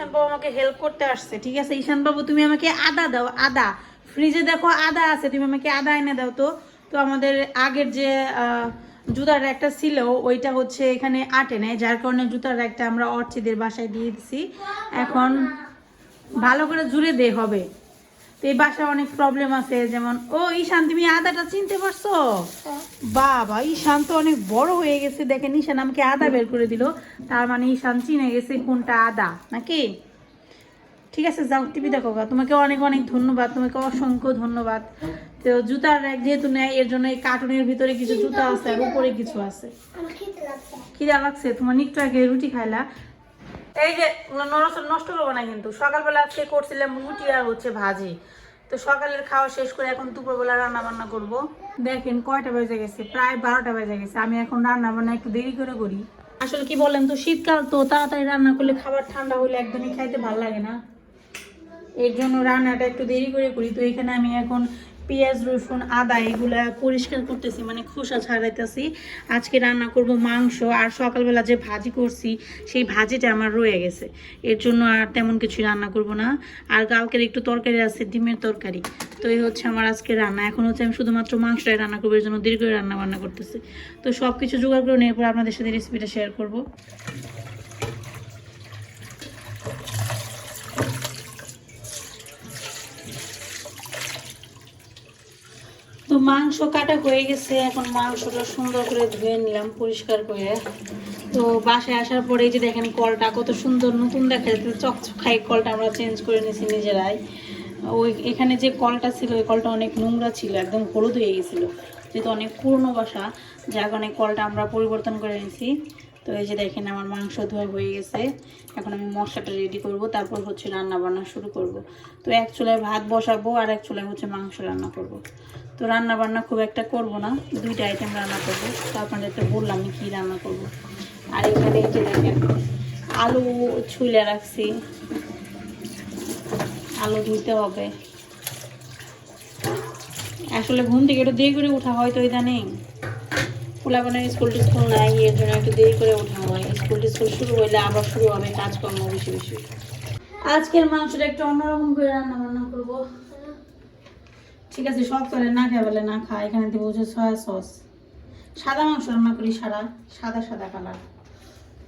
ঈশান বাবু আমাকে হেল্প করতে আসছে, ঠিক আছে? ঈশান বাবু, তুমি আমাকে আদা দাও, আদা। ফ্রিজে দেখো আদা আছে, তুমি আমাকে আদা এনে দাও তো। তো আমাদের আগের যে জুতার একটা ছিল, ওইটা হচ্ছে এখানে আটে নেয়, যার কারণে জুতার একটা আমরা অর্চিদের বাসায় দিয়ে দিছি। এখন ভালো করে জুড়ে দে, হবে। তো এই বাসায় অনেক প্রবলেম আছে যেমন ও ঈশান তুমি আদাটা চিনতে পারছ? বাবা ঈশান তো অনেক বড় হয়ে গেছে দেখেন ঈশান আমাকে আদা বের করে দিল। তার মানে ঈশান চিনে গেছে কোনটা আদা নাকি? ঠিক আছে যাও টিভি দেখো তোমাকে অনেক অনেক ধন্যবাদ তোমাকে অসংখ্য ধন্যবাদ। তো জুতার যেহেতু নেয় এর জন্য এই কার্টুনের ভিতরে কিছু জুতা আছে আর উপরে কিছু আছে। খিদা লাগছে। তোমার আগে রুটি খাইলা। এই যে নষ্ট করব না কিন্তু। সকালবেলা আজকে করছিলাম রুটি আর হচ্ছে ভাজি। তো সকালের খাওয়া শেষ করে এখন দুপুরবেলা রান্না বান্না করব। দেখেন কয়টা বেজে গেছে? প্রায় বারোটা বেজে গেছে। আমি এখন রান্না বান্না একটু দেরি করে করি। আসলে কি বলেন তো, শীতকাল তো তাড়াতাড়ি রান্না করলে খাবার ঠান্ডা হলে একদমই খাইতে ভালো লাগে না। এর জন্য রান্নাটা একটু দেরি করে করি। তো এখানে আমি এখন পেঁয়াজ, রসুন, আদা এগুলা পরিষ্কার করতেছি মানে খোসা ছাড়াইতেছি। আজকে রান্না করব মাংস, আর সকালবেলা যে ভাজি করছি, সেই ভাজিটা আমার রয়ে গেছে। এর জন্য আর তেমন কিছু রান্না করব না। আর কালকের একটু তরকারি আছে, ডিমের তরকারি। তো এই হচ্ছে আমার আজকে রান্না। এখন হচ্ছে আমি শুধুমাত্র মাংসটাই রান্না করব, এর জন্য দেরি করে রান্না বান্না করতেছি। তো সব কিছু জোগাড় করে নেওয়ার পর আপনাদের সাথে রেসিপিটা শেয়ার করব। মাংস কাটা হয়ে গেছে, এখন মাংসটা সুন্দর করে ধুয়ে নিলাম, পরিষ্কার করে। তো বাসায় আসার পরে যে দেখেন কলটা কত সুন্দর নতুন দেখা যাচ্ছে চকচকাই কলটা আমরা চেঞ্জ করে নিয়েছি নিজেরাই। ওই এখানে যে কলটা ছিল, ওই কলটা অনেক নোংরা ছিল, একদম হলুদ হয়ে গেছিল। যেহেতু অনেক পুরনো বাসা, যার কারণে কলটা আমরা পরিবর্তন করে নিয়েছি তো এই যে দেখেন আমার মাংস ধোয়া হয়ে গেছে, এখন আমি মশলাটা রেডি করব, তারপর হচ্ছে রান্না বান্না শুরু করব। তো এক চুলায় ভাত বসাবো, আর এক চুলায় হচ্ছে মাংস রান্না করব। তো রান্না বান্না খুব একটা করব না। দুইটা আইটেম রান্না করব। তো আপনাদেরকে বললাম কী রান্না করব। আর এখানে এই যে দেখেন, আলু ছুলে রাখছি। আলু ধুইতে হবে। আসলে ঘুম থেকে একটু দেরি করে ওঠা হয় তো ইদানিং। পোলাপানের স্কুল টিস্কুল নাই এর জন্য একটু দেরি করে ওঠা হয়। স্কুল টিস্কুল শুরু হইলে আবার শুরু হবে কাজকর্ম বেশি বেশি। আজকের মাংসটা একটু অন্যরকম করে রান্না বান্না করব। ঠিক আছে সব চলে না খাই বলে না খা এখানে দেবো হচ্ছে সয়া সস সাদা মাংস রান্না করি সাদা সাদা সাদা কালার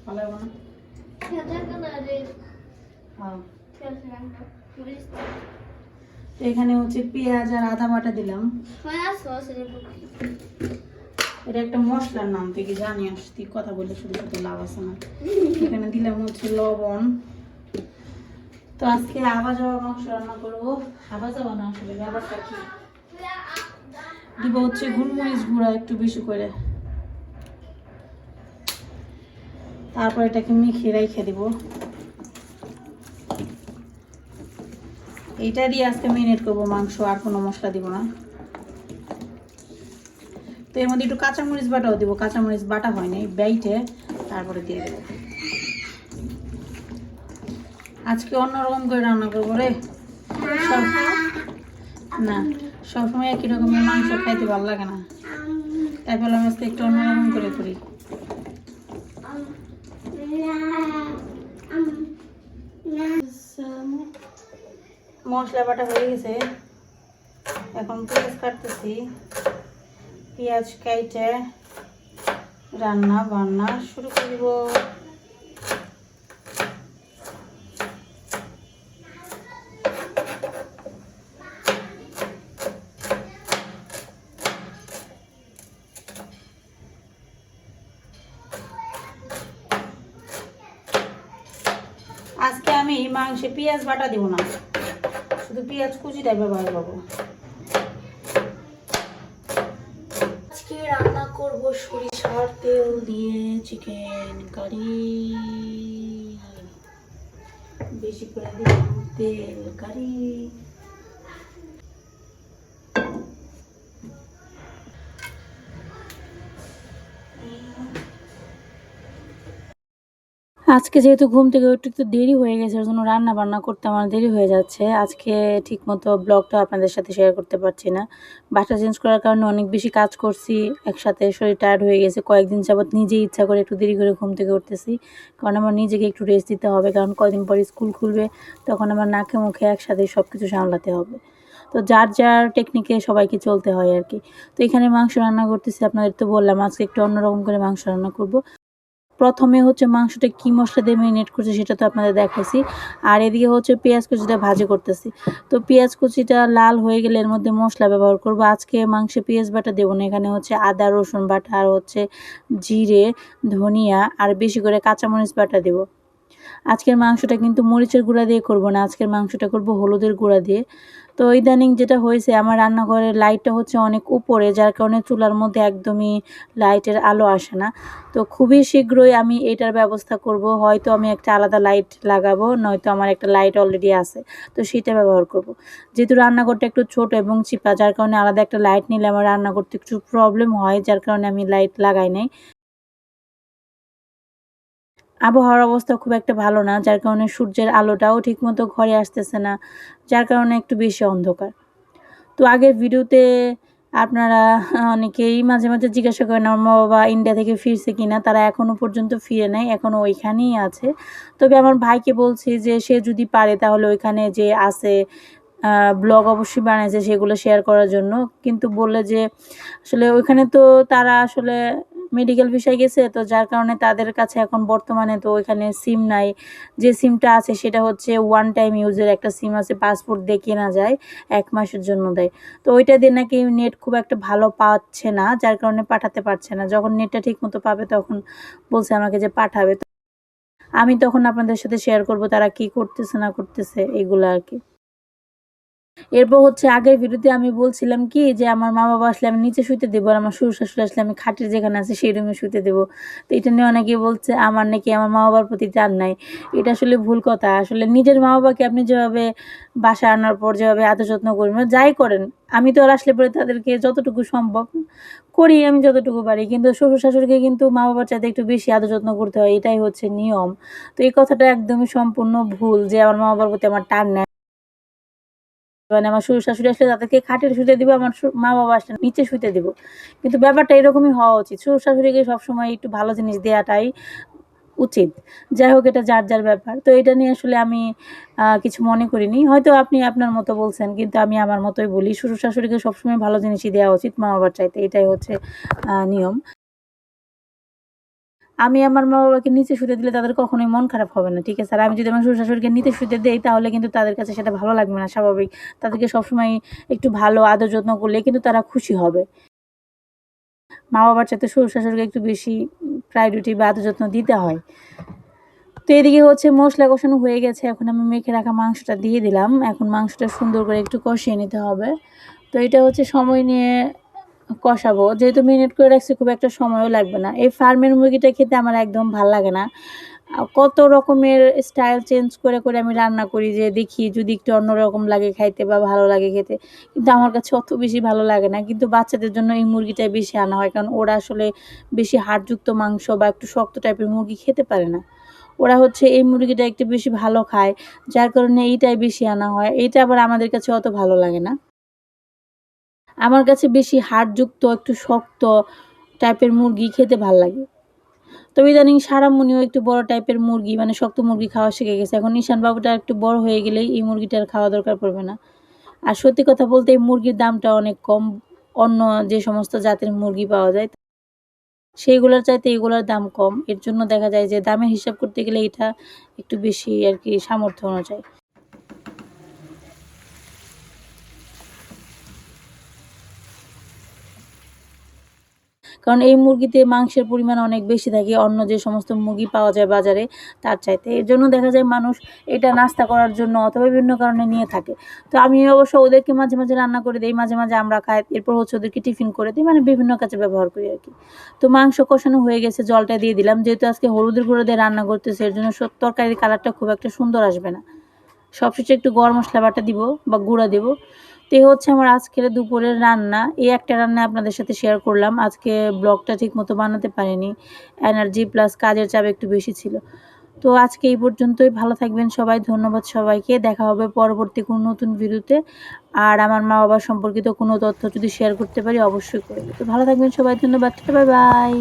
ভালো হবে না? হ্যাঁ। তো এখানে হচ্ছে পেঁয়াজ আর আদা বাটা দিলাম। এটা একটা মশলার নাম তুই কি জানি আসতি কথা বলে শুধু লাভ আছে না। এখানে দিলাম হচ্ছে লবণ। তো আজকে আবার যাওয়া মাংস রান্না করব। আবার যাওয়া না আসলে ব্যাপারটা কি দিব হচ্ছে গুলমরিচ গুঁড়া একটু বেশি করে। তারপর এটাকে মেখে রেখে দিব। এইটা দিয়ে আজকে মেরিনেট করব মাংস, আর কোনো মশলা দিব না। তো এর মধ্যে একটু কাঁচামরিচ বাটাও দিব। কাঁচামরিচ বাটা হয়নি, বেইটে তারপরে দিয়ে দেবো। আজকে অন্যরকম করে রান্না করব রে। না সবসময় একই রকমের মাংস খাইতে ভালো লাগে না। তাই বললাম আজকে একটু অন্যরকম করে করি। মশলা বাটা হয়ে গেছে। এখন পেঁয়াজ কাটতেছি। পেঁয়াজ কাইটে রান্না বান্না শুরু করব আজকে আমি মাংসে পেঁয়াজ বাটা দেবো না। শুধু পেঁয়াজ কুচিটাই ব্যবহার করব। আজকে রান্না করব সরিষার তেল দিয়ে চিকেন কারি বেশি করে দিলাম তেল কারি আজকে যেহেতু ঘুম থেকে একটু একটু দেরি হয়ে গেছে, ওর জন্য রান্না বান্না করতে আমার দেরি হয়ে যাচ্ছে। আজকে ঠিকমতো ব্লগটা আপনাদের সাথে শেয়ার করতে পারছি না। বাসা চেঞ্জ করার কারণে অনেক বেশি কাজ করছি, একসাথে শরীর টায়ার্ড হয়ে গেছে। কয়েকদিন যাবৎ নিজেই ইচ্ছা করে একটু দেরি করে ঘুম থেকে উঠতেছি। কারণ আমার নিজেকে একটু রেস্ট দিতে হবে, কারণ কয়দিন পরে স্কুল খুলবে, তখন আমার নাকে মুখে একসাথে সব কিছু সামলাতে হবে। তো যার যার টেকনিকে সবাইকে চলতে হয় আর কি। তো এখানে মাংস রান্না করতেছি, আপনাদের তো বললাম আজকে একটু অন্যরকম করে মাংস রান্না করব। প্রথমে হচ্ছে মাংসটা কি মশলা দিয়ে ম্যারিনেট করছি সেটা তো আপনাদের দেখাইছি। আর এদিকে হচ্ছে পেঁয়াজ কুচিটা ভাজি করতেছি। তো পেঁয়াজ কুচিটা লাল হয়ে গেলে এর মধ্যে মশলা ব্যবহার করব। আজকে মাংসে পেঁয়াজ বাটা দেবো না, এখানে হচ্ছে আদা, রসুন বাটা আর হচ্ছে জিরে, ধনিয়া আর বেশি করে কাঁচামরিচ বাটা দেবো। আজকের মাংসটা কিন্তু মরিচের গুঁড়া দিয়ে করব না, আজকের মাংসটা করব হলুদের গুঁড়া দিয়ে। তো ইদানিং যেটা হয়েছে, আমার রান্নাঘরের লাইটটা হচ্ছে অনেক উপরে, যার কারণে চুলার মধ্যে একদমই লাইটের আলো আসে না। তো খুবই শীঘ্রই আমি এটার ব্যবস্থা করব, হয়তো আমি একটা আলাদা লাইট লাগাবো, নয়তো আমার একটা লাইট অলরেডি আছে, তো সেটা ব্যবহার করব। যেহেতু রান্নাঘরটা একটু ছোট এবং চিপা, যার কারণে আলাদা একটা লাইট নিলে আমার রান্না করতে একটু প্রবলেম হয়, যার কারণে আমি লাইট লাগাই নাই। আবহাওয়ার অবস্থা খুব একটা ভালো না, যার কারণে সূর্যের আলোটাও ঠিকমতো ঘরে আসতেছে না, যার কারণে একটু বেশি অন্ধকার। তো আগের ভিডিওতে আপনারা অনেকেই মাঝে মাঝে জিজ্ঞাসা করেন, আমার বাবা ইন্ডিয়া থেকে ফিরছে কিনা, তারা এখনও পর্যন্ত ফিরে নাই এখনও ওইখানেই আছে। তবে আমার ভাইকে বলছি যে সে যদি পারে তাহলে ওইখানে যে আছে ব্লগ অবশ্যই বানাইছে সেগুলো শেয়ার করার জন্য। কিন্তু বললে যে আসলে ওইখানে তো তারা আসলে মেডিকেল বিষয় গেছে, তো যার কারণে তাদের কাছে এখন বর্তমানে তো ওইখানে সিম নাই। যে সিমটা আছে সেটা হচ্ছে ওয়ান টাইম ইউজের একটা সিম আছে পাসপোর্ট দিয়ে কেনা যায়, এক মাসের জন্য দেয়। তো ওইটা দিয়ে নাকি নেট খুব একটা ভালো পাচ্ছে না, যার কারণে পাঠাতে পারছে না। যখন নেটটা ঠিক মতো পাবে তখন বলছে আমাকে যে পাঠাবে। আমি তখন আপনাদের সাথে শেয়ার করব, তারা কি করতেছে না করতেছে, এগুলো আর কি। এরপর হচ্ছে আগের ভিডিওতে আমি বলছিলাম কি, যে আমার মা বাবা আসলে আমি নিচে শুতে দেবো আর আমার শ্বশুর শাশুড়ি আসলে আমি খাটের যেখানে আছে সেই রুমে শুতে দেবো। তো এটা নিয়ে অনেকে বলছে, আমার নাকি আমার মা বাবার প্রতি টান নাই। এটা আসলে ভুল কথা। আসলে নিজের মা বাবাকে আপনি যেভাবে বাসা আনার পর যেভাবে আদর যত্ন করবেন, যাই করেন, আমি তো আর আসলে পরে তাদেরকে যতটুকু সম্ভব করি, আমি যতটুকু পারি। কিন্তু শ্বশুর শাশুড়িকে কিন্তু মা বাবার চাইতে একটু বেশি আদর যত্ন করতে হয়, এটাই হচ্ছে নিয়ম। তো এই কথাটা একদমই সম্পূর্ণ ভুল যে আমার মা বাবার প্রতি আমার টান নেয় মানে আমার শ্বশুর শাশুড়ি আসলে তাদেরকে খাটের শুতে দিব, আমার মা বাবা আসলে নিচে শুতে দিব। কিন্তু ব্যাপারটা এরকমই হওয়া উচিত। শ্বশুর শাশুড়িকে সবসময় একটু ভালো জিনিস দেওয়াটাই উচিত। যাই হোক, এটা যার যার ব্যাপার। তো এটা নিয়ে আসলে আমি কিছু মনে করিনি। হয়তো আপনি আপনার মতো বলছেন, কিন্তু আমি আমার মতোই বলি। শ্বশুর শাশুড়িকে সবসময় ভালো জিনিসই দেওয়া উচিত, মা বাবার চাইতে। এটাই হচ্ছে নিয়ম। আমি আমার মা বাবাকে নিচে শুতে দিলে তাদের কখনোই মন খারাপ হবে না, ঠিক আছে? আর আমি যদি আমার শ্বশুর শাশুড়িকে নিচে শুতে দিই, তাহলে কিন্তু তাদের কাছে সেটা ভালো লাগবে না, স্বাভাবিক। তাদেরকে সবসময় একটু ভালো, আদর যত্ন করলে কিন্তু তারা খুশি হবে। মা বাবার চাইতে শ্বশুর শাশুড়িকে একটু বেশি প্রায়োরিটি বা আদর যত্ন দিতে হয়। তো এদিকে হচ্ছে মশলা কষানো হয়ে গেছে, এখন আমি মেখে রাখা মাংসটা দিয়ে দিলাম। এখন মাংসটা সুন্দর করে একটু কষিয়ে নিতে হবে। তো এটা হচ্ছে সময় নিয়ে কষাবো। যেহেতু মিনিট করে রাখছি, খুব একটা সময়ও লাগবে না। এই ফার্মের মুরগিটা খেতে আমার একদম ভালো লাগে না। কত রকমের স্টাইল চেঞ্জ করে করে আমি রান্না করি যে দেখি যদি একটু অন্যরকম লাগে খাইতে বা ভালো লাগে খেতে। কিন্তু আমার কাছে অত বেশি ভালো লাগে না। কিন্তু বাচ্চাদের জন্য এই মুরগিটাই বেশি আনা হয়। কারণ ওরা আসলে বেশি হাড়যুক্ত মাংস বা একটু শক্ত টাইপের মুরগি খেতে পারে না। ওরা হচ্ছে এই মুরগিটা একটু বেশি ভালো খায়, যার কারণে এইটাই বেশি আনা হয়। এইটা আবার আমাদের কাছে অত ভালো লাগে না। আমার কাছে বেশি হাড়যুক্ত, একটু শক্ত টাইপের মুরগি খেতে ভালো লাগে। তবে ইদানিং সারামুনিও একটু বড় টাইপের মুরগি মানে শক্ত মুরগি খাওয়া শিখে গেছে। এখন নিশান বাবুটা একটু বড় হয়ে গেলেই এই মুরগিটার খাওয়া দরকার পড়বে না। আর সত্যি কথা বলতে এই মুরগির দামটা অনেক কম। অন্য যে সমস্ত জাতের মুরগি পাওয়া যায়, সেইগুলোর চাইতে এগুলোর দাম কম। এর জন্য দেখা যায় যে দামের হিসাব করতে গেলে এটা একটু বেশি আর কি সামর্থ্য অনুযায়ী। কারণ এই মুরগিতে মাংসের পরিমাণ অনেক বেশি থাকে, অন্য যে সমস্ত মুরগি পাওয়া যায় বাজারে, তার চাইতে। এর জন্য দেখা যায় মানুষ এটা নাস্তা করার জন্য অথবা বিভিন্ন কারণে নিয়ে থাকে। তো আমি অবশ্য ওদেরকে মাঝে মাঝে রান্না করে দিই, মাঝে মাঝে আমরা খাই, এরপর হচ্ছে ওদেরকে টিফিন করে দিই মানে বিভিন্ন কাজে ব্যবহার করি আর কি। তো মাংস কষানো হয়ে গেছে, জলটা দিয়ে দিলাম, যেহেতু আজকে হলুদের গুঁড়ো দিয়ে রান্না করতেছে, এর জন্য তরকারির কালারটা খুব একটা সুন্দর আসবে না। সবশেষে একটু গরম মশলা বাটা দিব বা গুঁড়া দেব। তো এই হচ্ছে আমার আজকের দুপুরের রান্না। এই একটা রান্না আপনাদের সাথে শেয়ার করলাম। আজকে ব্লগটা ঠিক মতো বানাতে পারিনি। এনার্জি প্লাস কাজের চাপ একটু বেশি ছিল। তো আজকে এই পর্যন্তই। ভালো থাকবেন সবাই। ধন্যবাদ সবাইকে। দেখা হবে পরবর্তী কোনো নতুন ভিডিওতে। আর আমার মা বাবা সম্পর্কিত কোনো তথ্য যদি শেয়ার করতে পারি অবশ্যই করবে তো ভালো থাকবেন সবাই। ধন্যবাদ। Bye bye.